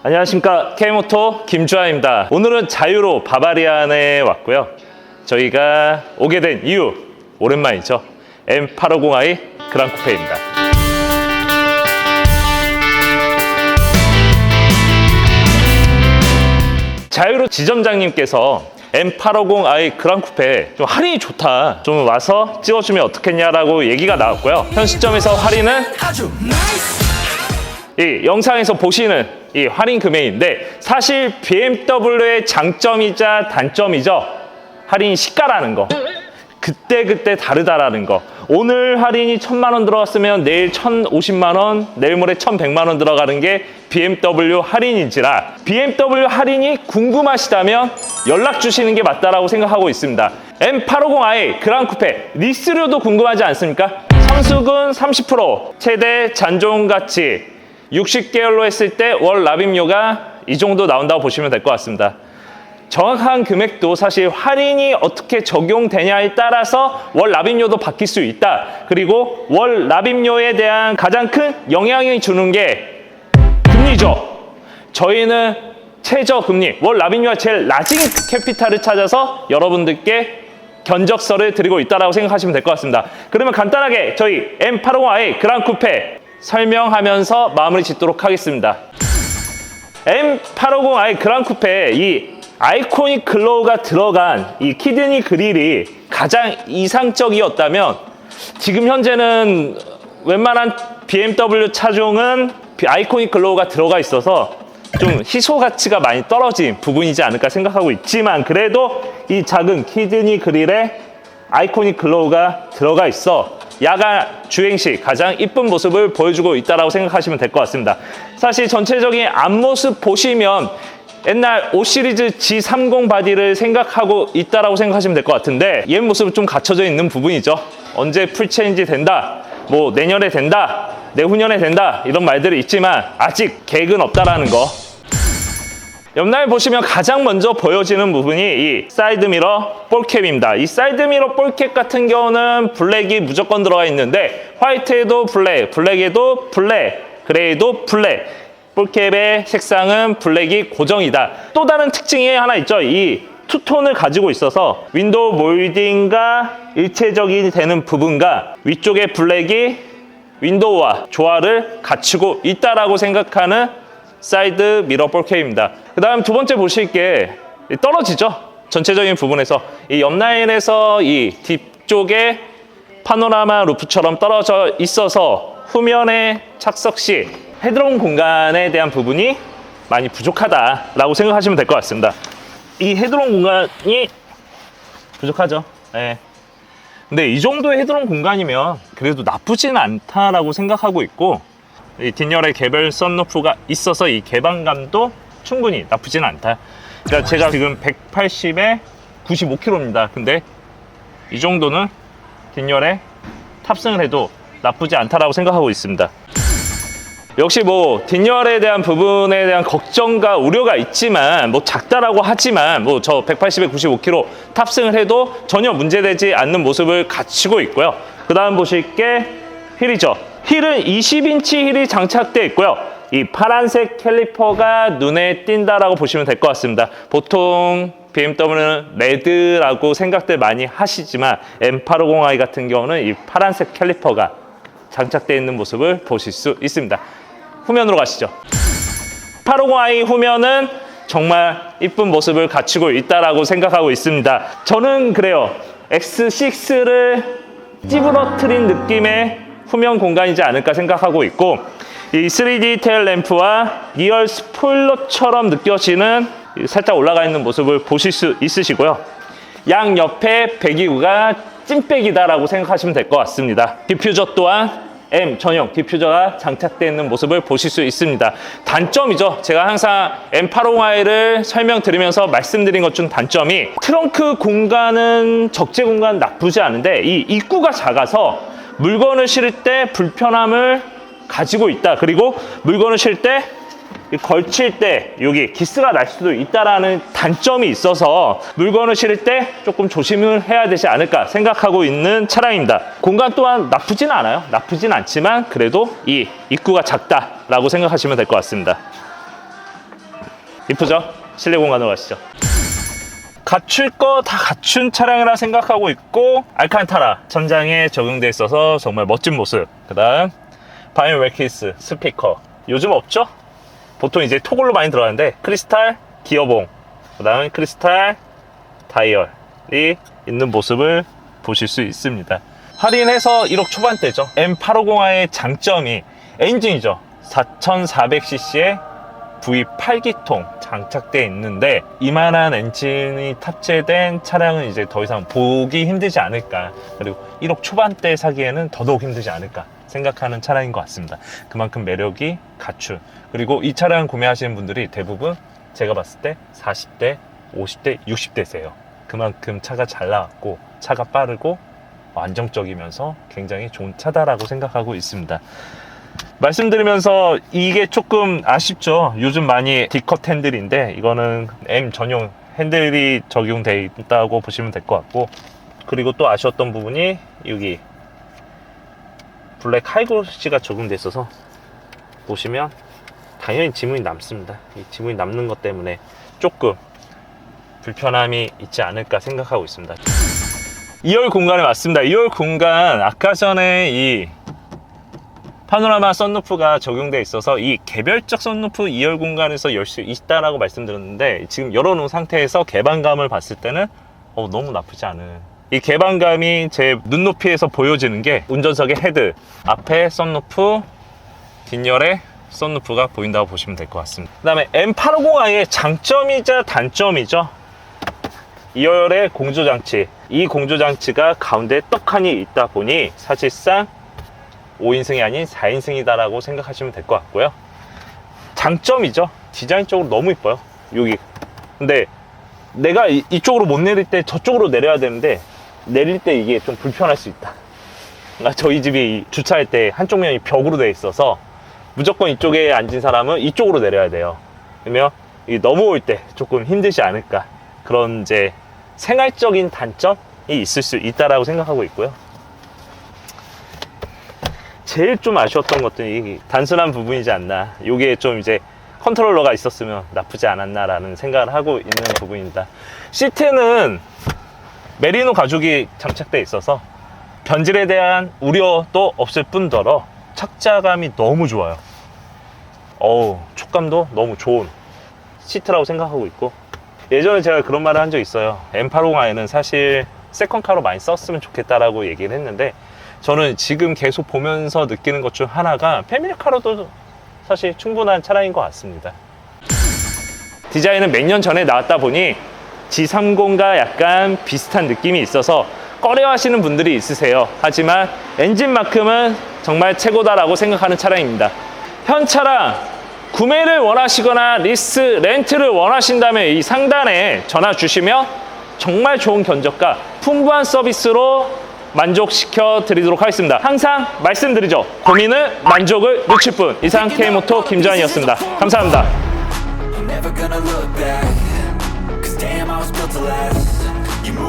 안녕하십니까. K모토 김주하입니다. 오늘은 자유로 바바리안에 왔고요. 저희가 오게 된 이유 오랜만이죠. M850i 그랑쿠페입니다. 자유로 지점장님께서 M850i 그랑쿠페 좀 할인이 좋다. 좀 와서 찍어주면 어떻겠냐라고 얘기가 나왔고요. 현 시점에서 할인은 이 영상에서 보시는 이 할인 금액인데 사실 BMW의 장점이자 단점이죠. 할인 시가라는 거. 그때 그때 다르다라는 거. 오늘 할인이 천만 원 들어갔으면 내일 천오십만 원, 내일 모레 천백만 원 들어가는 게 BMW 할인인지라 BMW 할인이 궁금하시다면 연락 주시는 게 맞다라고 생각하고 있습니다. M850i 그랑쿠페 리스료도 궁금하지 않습니까? 성수근 30% 최대 잔존 가치 60개월로 했을 때 월 납입료가 이 정도 나온다고 보시면 될 것 같습니다. 정확한 금액도 사실 할인이 어떻게 적용되냐에 따라서 월 납입료도 바뀔 수 있다. 그리고 월 납입료에 대한 가장 큰 영향을 주는 게 금리죠. 저희는 최저 금리, 월 납입료가 제일 낮은 캐피탈을 찾아서 여러분들께 견적서를 드리고 있다고 생각하시면 될 것 같습니다. 그러면 간단하게 저희 M850i 그랑쿠페 설명하면서 마무리 짓도록 하겠습니다. M850i 그랑 쿠페 이 아이코닉 글로우가 들어간 이 키드니 그릴이 가장 이상적이었다면 지금 현재는 웬만한 BMW 차종은 아이코닉 글로우가 들어가 있어서 좀 희소 가치가 많이 떨어진 부분이지 않을까 생각하고 있지만 그래도 이 작은 키드니 그릴에 아이코닉 글로우가 들어가 있어 야간 주행 시 가장 이쁜 모습을 보여주고 있다고 생각하시면 될 것 같습니다. 사실 전체적인 앞모습 보시면 옛날 5 시리즈 G30 바디를 생각하고 있다고 생각하시면 될 것 같은데 옛 모습은 좀 갖춰져 있는 부분이죠. 언제 풀체인지 된다, 뭐 내년에 된다, 내후년에 된다 이런 말들이 있지만 아직 계획은 없다라는 거 옆날 보시면 가장 먼저 보여지는 부분이 이 사이드 미러 볼캡입니다. 이 사이드 미러 볼캡 같은 경우는 블랙이 무조건 들어가 있는데 화이트에도 블랙, 블랙에도 블랙, 그레이도 블랙. 볼캡의 색상은 블랙이 고정이다. 또 다른 특징이 하나 있죠. 이 투톤을 가지고 있어서 윈도우 몰딩과 일체적이 되는 부분과 위쪽의 블랙이 윈도우와 조화를 갖추고 있다라고 생각하는 사이드 미러 볼케입니다. 그 다음 두 번째 보실 게 떨어지죠. 전체적인 부분에서 이 옆라인에서 이 뒤쪽에 파노라마 루프처럼 떨어져 있어서 후면에 착석 시 헤드룸 공간에 대한 부분이 많이 부족하다라고 생각하시면 될 것 같습니다. 이 헤드룸 공간이 부족하죠. 네. 근데 이 정도의 헤드룸 공간이면 그래도 나쁘진 않다라고 생각하고 있고 이 뒷열에 개별 썬루프가 있어서 이 개방감도 충분히 나쁘진 않다. 그러니까 제가 지금 180에 95kg입니다. 근데 이 정도는 뒷열에 탑승을 해도 나쁘지 않다라고 생각하고 있습니다. 역시 뭐 뒷열에 대한 부분에 대한 걱정과 우려가 있지만 뭐 작다라고 하지만 뭐 저 180에 95kg 탑승을 해도 전혀 문제되지 않는 모습을 갖추고 있고요. 그 다음 보실 게 휠이죠. 휠은 20인치 휠이 장착되어 있고요. 이 파란색 캘리퍼가 눈에 띈다라고 보시면 될 것 같습니다. 보통 BMW는 레드라고 생각들 많이 하시지만 M850i 같은 경우는 이 파란색 캘리퍼가 장착되어 있는 모습을 보실 수 있습니다. 후면으로 가시죠. 850i 후면은 정말 이쁜 모습을 갖추고 있다라고 생각하고 있습니다. 저는 그래요. X6를 찌부러뜨린 느낌의 후면 공간이지 않을까 생각하고 있고 이 3D 테일 램프와 2열 스포일러처럼 느껴지는 살짝 올라가 있는 모습을 보실 수 있으시고요. 양 옆에 배기구가 찐백이다라고 생각하시면 될 것 같습니다. 디퓨저 또한 M 전용 디퓨저가 장착되어 있는 모습을 보실 수 있습니다. 단점이죠. 제가 항상 M850i를 설명드리면서 말씀드린 것 중 단점이 트렁크 공간은 적재 공간 나쁘지 않은데 이 입구가 작아서 물건을 실을 때 불편함을 가지고 있다. 그리고 물건을 실 때 걸칠 때 여기 기스가 날 수도 있다라는 단점이 있어서 물건을 실을 때 조금 조심을 해야 되지 않을까 생각하고 있는 차량입니다. 공간 또한 나쁘진 않아요. 나쁘진 않지만 그래도 이 입구가 작다라고 생각하시면 될 것 같습니다. 이쁘죠? 실내 공간으로 가시죠. 갖출 거 다 갖춘 차량이라 생각하고 있고 알칸타라 천장에 적용돼 있어서 정말 멋진 모습. 그 다음 바이오 웨키스 스피커 요즘 없죠? 보통 이제 토글로 많이 들어가는데 크리스탈 기어봉 그 다음에 크리스탈 다이얼이 있는 모습을 보실 수 있습니다. 할인해서 1억 초반대죠. M850i의 장점이 엔진이죠. 4400cc의 V8기통 장착되어 있는데 이만한 엔진이 탑재된 차량은 이제 더 이상 보기 힘들지 않을까. 그리고 1억 초반대 사기에는 더더욱 힘들지 않을까 생각하는 차량인 것 같습니다. 그만큼 매력이 갖춘 그리고 이 차량 구매하시는 분들이 대부분 제가 봤을 때 40대 50대 60대세요. 그만큼 차가 잘 나왔고 차가 빠르고 안정적이면서 굉장히 좋은 차다라고 생각하고 있습니다 말씀드리면서 이게 조금 아쉽죠. 요즘 많이 D컷 핸들인데 이거는 M 전용 핸들이 적용돼 있다고 보시면 될 것 같고 그리고 또 아쉬웠던 부분이 여기 블랙 하이그로시가 적용돼 있어서 보시면 당연히 지문이 남습니다. 이 지문이 남는 것 때문에 조금 불편함이 있지 않을까 생각하고 있습니다. 2열 공간에 맞습니다. 2열 공간 아까 전에 이 파노라마 썬루프가 적용돼 있어서 이 개별적 썬루프 2열 공간에서 열 수 있다라고 말씀드렸는데 지금 열어놓은 상태에서 개방감을 봤을 때는 어, 너무 나쁘지 않은. 이 개방감이 제 눈높이에서 보여지는 게 운전석의 헤드 앞에 썬루프 뒷열에 썬루프가 보인다고 보시면 될 것 같습니다. 그 다음에 M850i의 장점이자 단점이죠. 2열의 공조장치. 이 공조장치가 가운데 떡하니 있다 보니 사실상 5인승이 아닌 4인승이다라고 생각하시면 될 것 같고요. 장점이죠. 디자인적으로 너무 이뻐요. 여기. 근데 내가 이, 이쪽으로 못 내릴 때 저쪽으로 내려야 되는데 내릴 때 이게 좀 불편할 수 있다. 그러니까 저희 집이 주차할 때 한쪽 면이 벽으로 되어 있어서 무조건 이쪽에 앉은 사람은 이쪽으로 내려야 돼요. 그러면 이 넘어올 때 조금 힘들지 않을까. 그런 이제 생활적인 단점이 있을 수 있다라고 생각하고 있고요. 제일 좀 아쉬웠던 것도 이 단순한 부분이지 않나. 요게 좀 이제 컨트롤러가 있었으면 나쁘지 않았나라는 생각을 하고 있는 부분입니다. 시트는 메리노 가죽이 장착돼 있어서 변질에 대한 우려도 없을 뿐더러 착자감이 너무 좋아요. 어우, 촉감도 너무 좋은 시트라고 생각하고 있고 예전에 제가 그런 말을 한 적 있어요. M850i는 사실 세컨카로 많이 썼으면 좋겠다라고 얘기를 했는데 저는 지금 계속 보면서 느끼는 것 중 하나가 패밀리카로도 사실 충분한 차량인 것 같습니다. 디자인은 몇 년 전에 나왔다 보니 G30과 약간 비슷한 느낌이 있어서 꺼려 하시는 분들이 있으세요. 하지만 엔진만큼은 정말 최고다라고 생각하는 차량입니다. 현 차량 구매를 원하시거나 리스, 렌트를 원하신다면 이 상단에 전화 주시면 정말 좋은 견적과 풍부한 서비스로 만족시켜 드리도록 하겠습니다. 항상 말씀드리죠. 고민은 만족을 늦출 뿐. 이상 K모토 김주환이었습니다. 감사합니다.